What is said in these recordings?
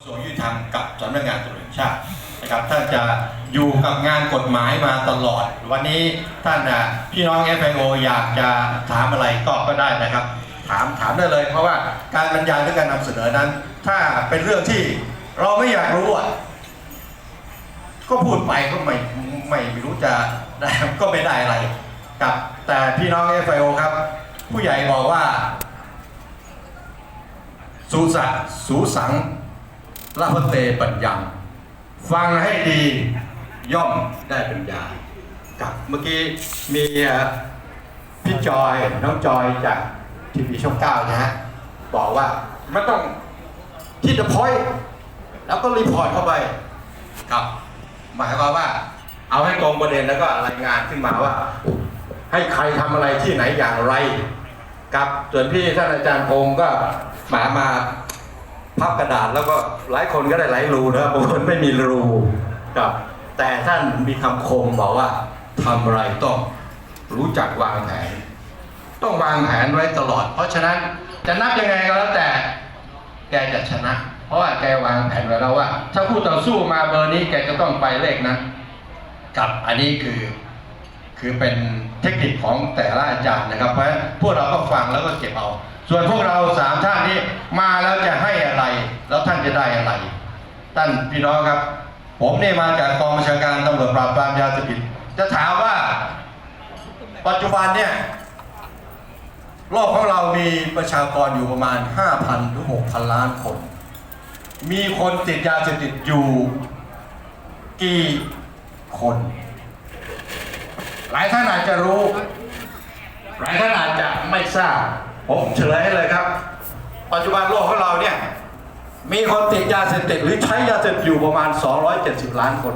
กระทรวงยุติธรรมกับสำนักงานตำรวจแห่งชาตินะครับท่านจะอยู่กับงานกฎหมายมาตลอด วันนี้ท่านนะพี่น้อง FIO อยากจะถามอะไรก็ก็ได้นะครับ ถามถามได้เลย เพราะว่าการบรรยายหรือการนำเสนอนั้น ถ้าเป็นเรื่องที่เราไม่อยากรู้อะก็พูดไปก็ไม่ไม่ไม่รู้จะได้ก็ไม่ได้อะไรครับ แต่พี่น้อง FIO ครับ ผู้ใหญ่บอกว่าสูสะสูสัง ละพเตปัญญังฟังให้ดีย่อมได้ปัญญากับเมื่อกี้มีพี่จอยน้องจอยจากทีวีช่องเก้านะฮะบอกว่าไม่ต้องที่เดอะพอยต์แล้วก็รีพอร์ตเข้าไปครับ หมายความว่า เอาให้ตรงประเด็นแล้วก็รายงานขึ้นมาว่า ให้ใครทำอะไรที่ไหนอย่างไร ครับส่วนพี่ท่านอาจารย์พงศ์ก็หมามา พับกระดาษแล้วก็หลายคนก็ได้หลายรูนะบางคนไม่มีรูครับ แต่ท่านมีคำคมบอกว่าทำอะไรต้องรู้จักวางแผน ต้องวางแผนไว้ตลอด เพราะฉะนั้นจะนับยังไงก็แล้วแต่แกจะชนะ เพราะว่าแกวางแผนไว้แล้วว่า ถ้าคู่ต่อสู้มาเบอร์นี้แกจะต้องไปเลขนั้นกับอันนี้คือคือเป็นเทคนิคของแต่ละอาจารย์นะครับ เพราะฉะนั้นพวกเราก็ฟังแล้วก็เก็บเอา ส่วนพวกเราสามท่านนี้มาแล้วจะให้อะไร แล้วท่านจะได้อะไร ท่านพี่น้องครับ ผมเนี่ยมาจากกองบัญชาการตำรวจปราบปรามยาเสพติดจะถามว่า ปัจจุบันเนี่ยโลกของเรามีประชากรอยู่ประมาณ 5,000 หรือ 6,000 ล้านคน มีคนติดยาเสพติดอยู่กี่คน หลายท่านอาจจะรู้ หลายท่านอาจจะไม่ทราบ ผมเฉลยให้เลยครับ ปัจจุบันโลกของเราเนี่ย มีคนติดยาเสพติดหรือใช้ยาเสพติดอยู่ประมาณ 270 ล้านคน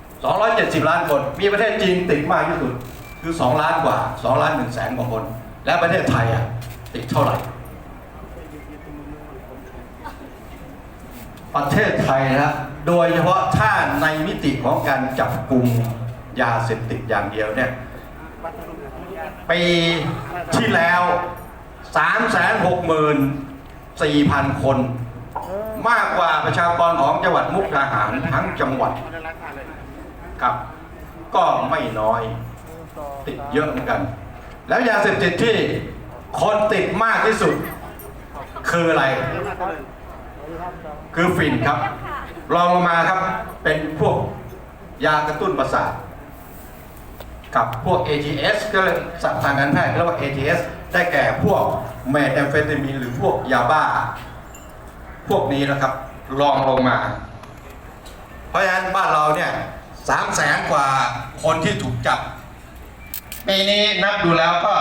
270 ล้านคน มีประเทศจีนติดมากที่สุดคือ 2 ล้านกว่า 2 ล้าน1แสนกว่าคน และประเทศไทยอะติดเท่าไหร่ ประเทศไทยนะโดยเฉพาะถ้าในมิติของการจับกลุ่มยาเสพติดอย่างเดียวเนี่ย ปีที่แล้ว 364,000 คน มากกว่าประชากรของจังหวัดมุกดาหารทั้งจังหวัดครับ ก็ไม่น้อยติดเยอะเหมือนกัน แล้วยาเสพติดที่คนติดมากที่สุด คืออะไร คือฝิ่นครับรองลงมาครับเป็นพวกยากระตุ้นประสาท กับพวก ATS ก็เลยสัทางการแพทย์เรียกว่า ATS ได้แก่พวกเมทแอมเฟตามีนหรือพวกยาบ้า พวกนี้นะครับรองลงมา เพราะฉะนั้นบ้านเราเนี่ยสามแสนกว่าคนที่ถูกจับปีนี้นับดูแล้วก็